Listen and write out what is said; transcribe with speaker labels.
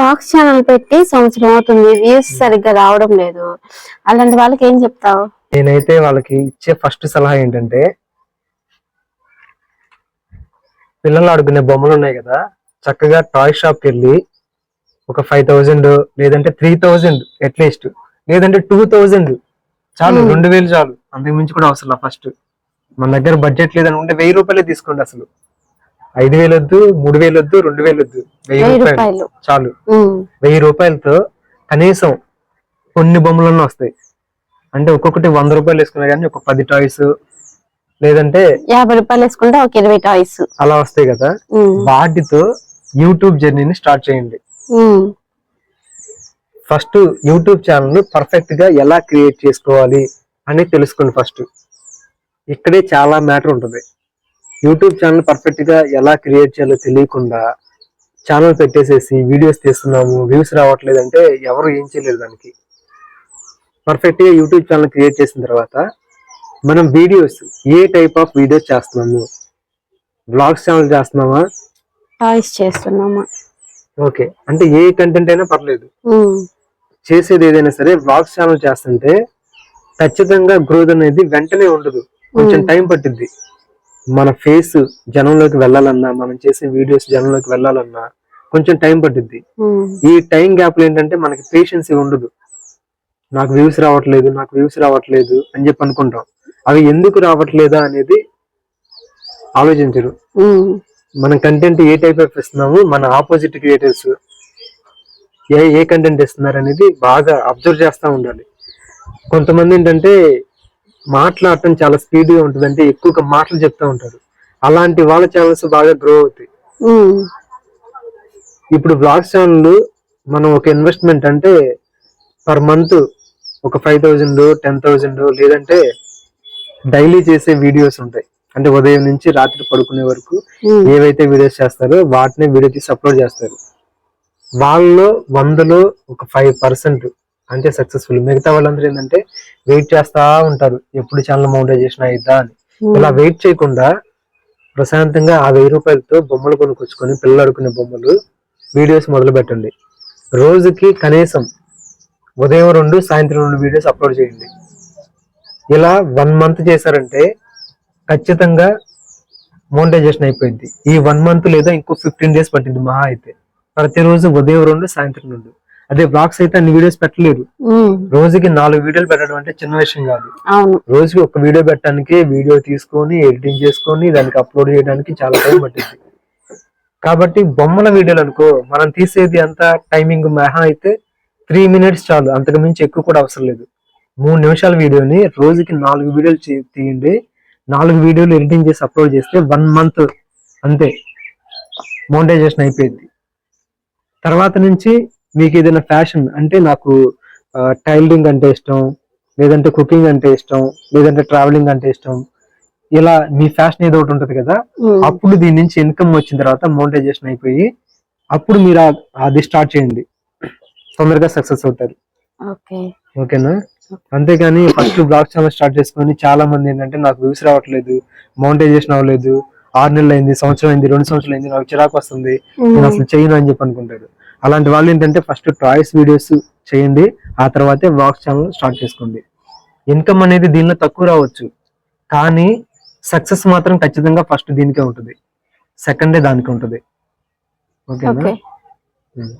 Speaker 1: Blogs channel పెట్టి సంవత్సరం అవుతుంది వ్యూస్ సరిగ్గా రావడం లేదు. అలాంటి వాళ్ళకి ఏం చెప్తావు?
Speaker 2: నేనైతే వాళ్ళకి ఇచ్చే ఫస్ట్ సలహా ఏంటంటే పిల్లలు ఆడుకునే బొమ్మలు ఉన్నాయి కదా చక్కగా టాయ్ షాప్కి వెళ్ళి ఒక ఫైవ్ థౌజండ్ లేదంటే త్రీ థౌజండ్ అట్లీస్ట్ లేదంటే టూ థౌజండ్ చాలు
Speaker 1: Hmm.
Speaker 2: రెండు వేలు చాలు. అంతకు మించి కూడా అవసరం ఫస్ట్ మన దగ్గర బడ్జెట్ లేదని ఉంటే వెయ్యి రూపాయలే తీసుకోండి అసలు. ఐదు వేలు వద్దు మూడు వేలు వద్దు రెండు వేలు వద్దు వెయ్యి రూపాయలు. చాలు. వెయ్యి రూపాయలతో కనీసం కొన్ని బొమ్మలన్నా వస్తాయి. అంటే ఒక్కొక్కటి వంద రూపాయలు వేసుకున్నా కానీ ఒక పది టాయ్స్ లేదంటే
Speaker 1: యాభై రూపాయలు వేసుకుంటే ఒక ఇరవై టాయ్స్.
Speaker 2: అలా వస్తాయి కదా. వాటితో యూట్యూబ్ జర్నీని స్టార్ట్ చేయండి. ఫస్ట్ యూట్యూబ్ ఛానల్ పర్ఫెక్ట్గా ఎలా క్రియేట్ చేసుకోవాలి అని తెలుసుకోండి ఫస్ట్. ఇక్కడే చాలా మ్యాటర్ ఉంటుంది. యూట్యూబ్ ఛానల్ పర్ఫెక్ట్గా ఎలా క్రియేట్ చేయాలో తెలియకుండా ఛానల్ పెట్టేసేసి వీడియోస్ తీస్తున్నాము వ్యూస్ రావట్లేదు అంటే ఎవరు ఏం చేయలేరు దానికి. పర్ఫెక్ట్గా యూట్యూబ్ ఛానల్ క్రియేట్ చేసిన తర్వాత మనం వీడియోస్ ఏ టైప్ ఆఫ్ వీడియోస్ చేస్తున్నాము? బ్లాగ్స్ ఛానల్ చేస్తున్నామా?
Speaker 1: టాయ్స్ చేస్తున్నాము?
Speaker 2: ఓకే అంటే ఏ కంటెంట్ అయినా పర్లేదు. చేసేది ఏదైనా సరే బ్లాగ్స్ ఛానల్ చేస్తుంటే ఖచ్చితంగా గ్రోత్ అనేది వెంటనే ఉండదు. కొంచెం. టైం పట్టింది మన ఫేస్ జనంలోకి వెళ్ళాలన్నా మనం చేసే వీడియోస్ జనంలోకి వెళ్ళాలన్నా కొంచెం టైం పట్టింది
Speaker 1: ఉమ్,
Speaker 2: ఈ టైం గ్యాప్లో ఏంటంటే మనకి పేషెన్స్ ఉండదు. నాకు వ్యూస్ రావట్లేదు నాకు వ్యూస్ రావట్లేదు అని చెప్పి అనుకుంటాం. అవి ఎందుకు రావట్లేదా అనేది ఆలోచించరు.
Speaker 1: ఉమ్,
Speaker 2: మన కంటెంట్ ఏ టైప్ ఆఫ్ ఇస్తున్నాము మన ఆపోజిట్ క్రియేటర్స్ ఏ ఏ కంటెంట్ ఇస్తున్నారు అనేది బాగా అబ్జర్వ్ చేస్తూ ఉండాలి. కొంతమంది ఏంటంటే మాట్లాడటం చాలా స్పీడ్గా ఉంటుంది అంటే ఎక్కువగా మాటలు చెప్తా ఉంటారు. అలాంటి వాళ్ళ ఛానల్స్ బాగా గ్రో అవుతాయి. ఇప్పుడు బ్లాగ్స్ ఛానల్ మనం ఒక ఇన్వెస్ట్మెంట్ అంటే పర్ మంత్ ఒక ఫైవ్ థౌజండ్ టెన్ థౌజండ్ లేదంటే డైలీ చేసే వీడియోస్ ఉంటాయి. అంటే ఉదయం నుంచి రాత్రి పడుకునే వరకు ఏవైతే వీడియోస్ చేస్తారో వాటిని వీడియో తీసి అప్లోడ్ చేస్తారు. వాళ్ళలో వందలో ఒక ఫైవ్ పర్సెంట్ అంటే సక్సెస్ఫుల్ మిగతా వాళ్ళందరూ ఏంటంటే వెయిట్ చేస్తా ఉంటారు. ఎప్పుడు ఛానల్ మౌంటైజేషన్ అయిద్దా అని.
Speaker 1: ఉమ్,
Speaker 2: ఇలా వెయిట్ చేయకుండా ప్రశాంతంగా ఆ వెయ్యి రూపాయలతో బొమ్మలు కొనుక్కొచ్చుకొని పిల్లలు ఆడుకునే బొమ్మలు వీడియోస్ మొదలు పెట్టండి. రోజుకి కనీసం ఉదయం రెండు సాయంత్రం రెండు వీడియోస్ అప్లోడ్ చేయండి. ఇలా వన్ మంత్ చేశారంటే ఖచ్చితంగా మోనిటైజేషన్ అయిపోయింది. ఈ వన్ మంత్ లేదా ఇంకో ఫిఫ్టీన్ డేస్ పట్టింది మహా అయితే. ప్రతిరోజు ఉదయం రెండు సాయంత్రం రెండు. అదే బ్లాగ్స్ అయితే అన్ని వీడియోస్ పెట్టలేరు రోజుకి నాలుగు వీడియోలు పెట్టడం అంటే చిన్న విషయం కాదు. రోజుకి ఒక వీడియో పెట్టడానికి వీడియో తీసుకొని ఎడిటింగ్ చేసుకొని దానికి అప్లోడ్ చేయడానికి చాలా టైం పట్టింది కాబట్టి బొమ్మల వీడియోలు అనుకో మనం తీసేది అంత టైమింగ్ మహా అయితే త్రీ మినిట్స్ చాలు. అంతకు మించి ఎక్కువ కూడా అవసరం లేదు. మూడు నిమిషాల వీడియోని రోజుకి నాలుగు వీడియోలు తీయండి. నాలుగు వీడియోలు ఎడిటింగ్ చేసి అప్లోడ్ చేస్తే వన్ మంత్ అంతే. మోనిటైజేషన్ అయిపోయింది తర్వాత నుంచి మీకు ఏదైనా ఫ్యాషన్ అంటే నాకు టైలరింగ్ అంటే ఇష్టం లేదంటే కుకింగ్ అంటే ఇష్టం లేదంటే ట్రావెలింగ్ అంటే ఇష్టం. ఇలా మీ ఫ్యాషన్ ఏదో ఒకటి ఉంటుంది కదా అప్పుడు దీని నుంచి ఇన్కమ్ వచ్చిన తర్వాత మోనిటైజేషన్ అయిపోయి అప్పుడు మీరు అది స్టార్ట్ చేయండి. తొందరగా సక్సెస్ అవుతారు.
Speaker 1: ఓకే.
Speaker 2: ఓకేనా? అంతేగాని ఫస్ట్ బ్లాగ్ ఛానల్ స్టార్ట్ చేసుకొని చాలా మంది ఏంటంటే నాకు వ్యూస్ రావట్లేదు మౌంటైజేషన్ అవ్వలేదు ఆరు నెలలు అయింది సంవత్సరం అయింది రెండు సంవత్సరాలు అయింది నాకు చిరాకు వస్తుంది నేను అసలు చేయను అని చెప్పి అనుకుంటారు. అలాంటి వాళ్ళు ఏంటంటే ఫస్ట్ ట్రాయిస్ వీడియోస్ చేయండి ఆ తర్వాతే బ్లాగ్స్ ఛానల్ స్టార్ట్ చేసుకోండి. ఇన్కమ్ అనేది దీనిలో తక్కువ రావచ్చు కానీ సక్సెస్ మాత్రం ఖచ్చితంగా ఫస్ట్ దీనికే ఉంటుంది సెకండే దానికి ఉంటుంది. ఓకేనా
Speaker 1: ఓకే
Speaker 2: ఉం.